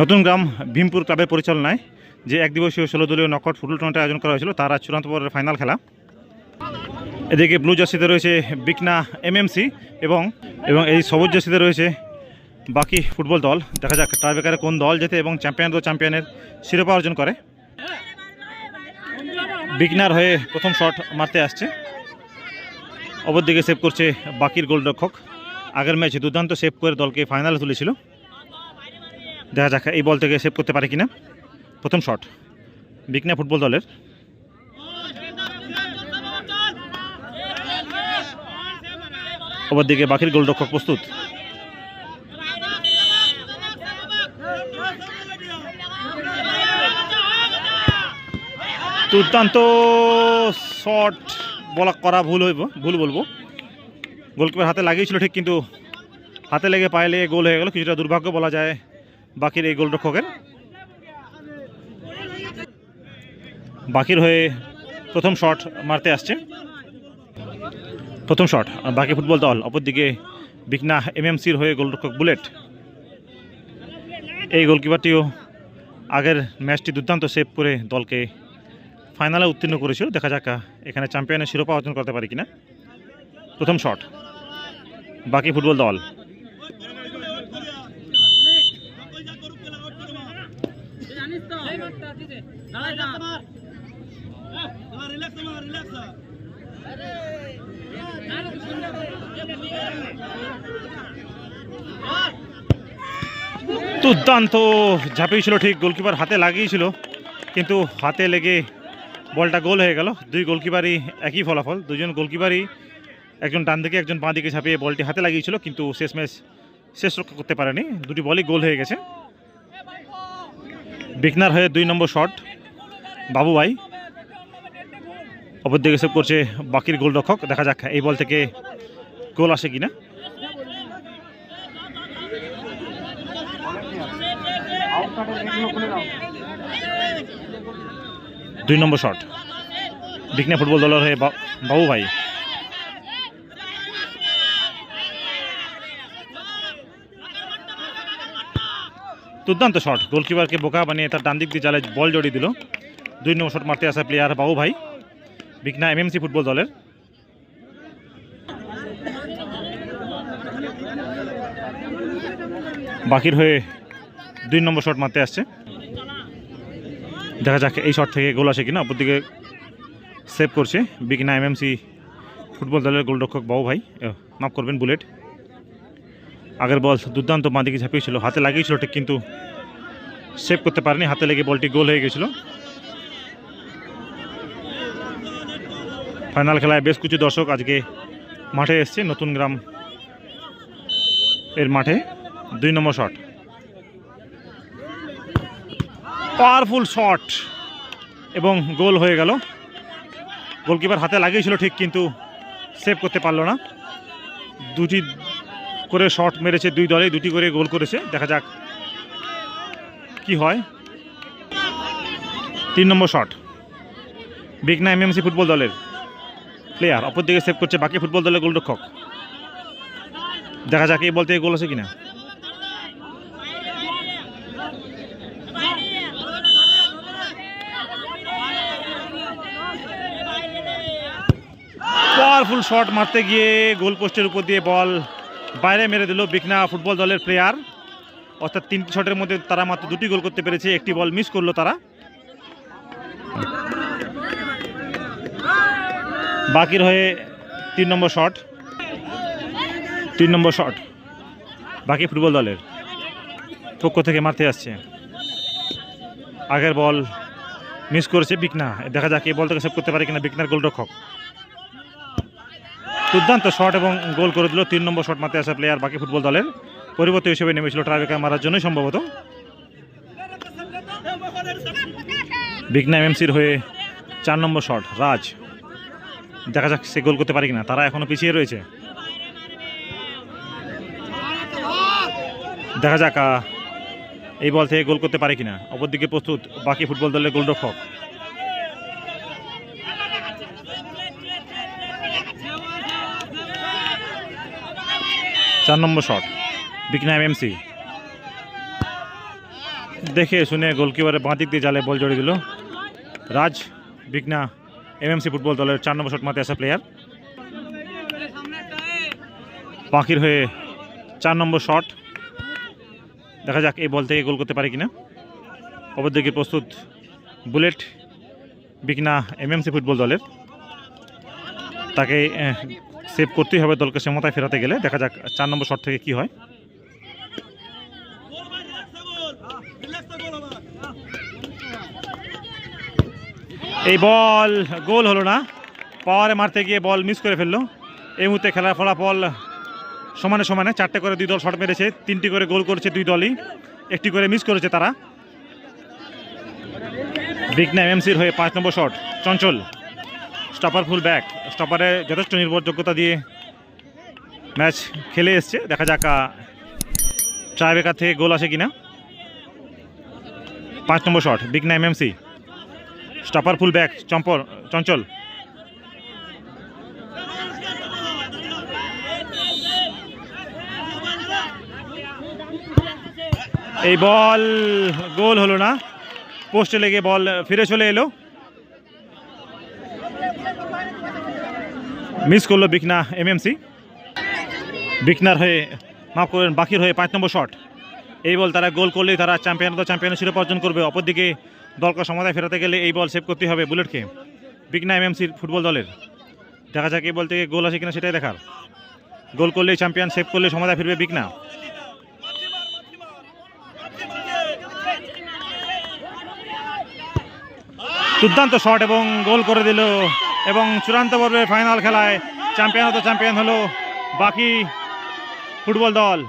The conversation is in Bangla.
নতুন গ্রাম ভীমপুর ক্লাবের পরিচালনায় যে এক দিবসীয় ষোলো দলীয় নকআউট ফুটবল টুর্নামেন্টের আয়োজন করা হয়েছিল, তার চূড়ান্ত পর্বের ফাইনাল খেলা। এদিকে ব্লু জার্সিতে রয়েছে বিকনা এমএমসি এবং এবং এই সবুজ জার্সিতে রয়েছে বাকি ফুটবল দল। দেখা যাক টাইব্রেকারে কোন দল জেতে এবং চ্যাম্পিয়ন তো চ্যাম্পিয়নের শিরোপা অর্জন করে। বিকনার হয়ে প্রথম শট মারতে আসছে। অপরদিকে সেভ করছে বাকির গোলরক্ষক। আগের ম্যাচে দুর্দান্ত সেভ করে দলকে ফাইনালে তুলেছিল। দেখা যাক এই বল থেকে সেভ করতে পারে কিনা। প্রথম শট বিকনা ফুটবল দলের। অপরদিকে বাকির গোলরক্ষক প্রস্তুত। দুর্দান্ত শট বলা করা ভুল হইব, ভুল বলব। গোলকিপার হাতে লাগিয়েছিল ঠিক, কিন্তু হাতে লেগে, পায়ে লেগে গোল হয়ে গেল। কিছুটা দুর্ভাগ্য বলা যায়। বাকির এই গোলরক্ষকের? বাকির হয়ে প্রথম শট মারতে আসছে। প্রথম শট বাকি ফুটবল দল, অপরদিকে বিকনা এমএমসির হয়ে গোলরক্ষক বুলেট। এই গোলকিপারটিও আগের ম্যাচটি দুর্দান্ত সেভ করে দলকে ফাইনালে উত্তীর্ণ করেছিল। দেখা যাক এখানে চ্যাম্পিয়নের শিরোপা অর্জন করতে পারি কিনা। প্রথম শট, বাকি ফুটবল দল। দুর্দান্ত ঝাঁপিয়েছিল ঠিক গোলকিপার হাতে লাগিয়েছিল কিন্তু হাতে লেগে বলটা গোল হয়ে গেল। দুই গোলকিপারই একই ফলাফল দুজন গোলকিপারই একজন ডান দিকে একজন বাঁ দিকে ঝাঁপিয়ে বলটি হাতে লাগিয়েছিল কিন্তু শেষ ম্যাচ শেষ রক্ষা করতে পারেনি। দুটি বলই গোল হয়ে গেছে। বিকনার হয়ে দুই নম্বর শট। বাবু ভাই অপরদিকে সেভ করছে বাকির গোলরক্ষক। দেখা যাক এই বল থেকে গোল আসে কিনা। দুই নম্বর শট। বিকনা ফুটবল দলের হয়ে বাবু ভাই। দুর্দান্ত শট। গোলকিপারকে বোকা বানিয়ে তার ডান দিক দিয়ে জালে বল জড়িয়ে দিল। দুই নম্বর শট মারতে আসা প্লেয়ার বাবু ভাই বিকনা এমএমসি ফুটবল দলের। বাকির হয়ে দুই নম্বর শট মারতে আসছে। দেখা যাক এই শট থেকে গোল আসে কিনা। অপরদিকে সেভ করছে বিকনা এমএমসি ফুটবল দলের গোলরক্ষক বাবু ভাই। মাফ করবেন বুলেট আগের বল দুর্দান্ত বাঁদিকে ঝাঁপিয়েছিল, হাতে লাগিয়েছিল ঠিক কিন্তু সেভ করতে পারেনি, হাতে লেগে বলটি গোল হয়ে গেছিল। ফাইনাল খেলায় বেশ কিছু দর্শক আজকে মাঠে এসছে, নতুন গ্রাম এর মাঠে দুই নম্বর শট পাওয়ারফুল শট এবং গোল হয়ে গেল। গোলকিপার হাতে লাগিয়েছিল ঠিক কিন্তু সেভ করতে পারল না। দুটি করে শট মেরেছে দুই দলে, দুটি করে গোল করেছে। দেখা যাক কি হয়। তিন নম্বর শট। বিগনা এমএমসি ফুটবল দলের প্লেয়ার অপরদিকে সেভ করছে বাকি ফুটবল দলের গোলরক্ষক। দেখা যাক এই বলতে গোল আছে কিনা। পাওয়ারফুল শট মারতে গিয়ে গোল পোস্টের উপর দিয়ে বল বাইরে মেরে দিল বিকনা ফুটবল দলের প্লেয়ার অর্থাৎ তিনটি শটের মধ্যে তারা মাত্র দুটি গোল করতে পেরেছে, একটি বল মিস করল তারা। বাকির হয়ে তিন নম্বর শট তিন নম্বর শট বাকি ফুটবল দলের পক্ষ থেকে মারতে আসছে। আগের বল মিস করেছে বিকনা দেখা যাক এই বল থেকে সেভ করতে পারে কিনা বিকনার গোলরক্ষক। দুর্দান্ত শট এবং গোল করে দিল। তিন নম্বর শট মারতে আসা প্লেয়ার বাকি ফুটবল দলের। পরিবর্তে হিসেবে নেমেছিল ট্রাইবেকার মারার জন্যই সম্ভবত। বিঘ্না এমএমসির হয়ে চার নম্বর শট রাজ। দেখা যাক সে গোল করতে পারে কিনা। তারা এখনও পিছিয়ে রয়েছে। দেখা যাক এই বল থেকে গোল করতে পারে কিনা। অপরদিকে প্রস্তুত বাকি ফুটবল দলের গোলরক্ষক। চার নম্বর শট বিকনা এমএমসি দেখে শুনে গোলকিপারের বাঁ দিক দিয়ে জালে বল জড়িয়ে দিল। রাজ, বিঘ্না এমএমসি ফুটবল দলের চার নম্বর শট মাতে আসা প্লেয়ার পাখির হয়ে চার নম্বর শট দেখা যাক এই বল থেকে গোল করতে পারে কিনা। অপরদিকে প্রস্তুত বুলেট, বিঘ্না এমএমসি ফুটবল দলের। তাকে সেভ করতেই হবে দলকে সমতায় ফেরাতে গেলে। দেখা যাক চার নম্বর শট থেকে কি হয়। এই বল, গোল হলো না। পাওয়ারে মারতে গিয়ে বল মিস করে ফেলল। এই মুহূর্তে খেলার ফলাফল সমানে সমানে চারটে করে দুই দল শট মেরেছে, তিনটি করে গোল করেছে দুই দলই, একটি করে মিস করেছে তারা। বিঘ্না এমএমসির হয়ে পাঁচ নম্বর shot, Chanchal. Stopper full back স্টপারে যথেষ্ট নির্ভরযোগ্যতা দিয়ে ম্যাচ খেলে এসছে। দেখা যাক ট্রাইবেকার থেকে গোল আসে কিনা। পাঁচ নম্বর shot Bighna MMC stopper full back চম্পর, Chanchal. এই বল গোল হলো না। পোস্টে লেগে বল ফিরে চলে এলো। মিস করল বিকনা এমএমসি বিকনার হয়ে মাফ করবেন বাকির হয়ে পাঁচ নম্বর শট। এই বল তারা গোল করলেই তারা চ্যাম্পিয়ন তো চ্যাম্পিয়ন শিরোপা অর্জন করবে। অপরদিকে দলকে সমাধায় ফেরাতে গেলে এই বল সেভ করতে হবে বুলেটকে বিকনা এমএমসির ফুটবল দলের। দেখা যাক এই বল থেকে গোল আসে কিনা সেটাই দেখার। গোল করলেই চ্যাম্পিয়ন সেভ করলে সমাধায় ফিরবে বিকনা দুর্দান্ত শট এবং গোল করে দিল এবং চূড়ান্ত পর্বে ফাইনাল খেলায় চ্যাম্পিয়ন হতো চ্যাম্পিয়ন হলো বাকি ফুটবল দল।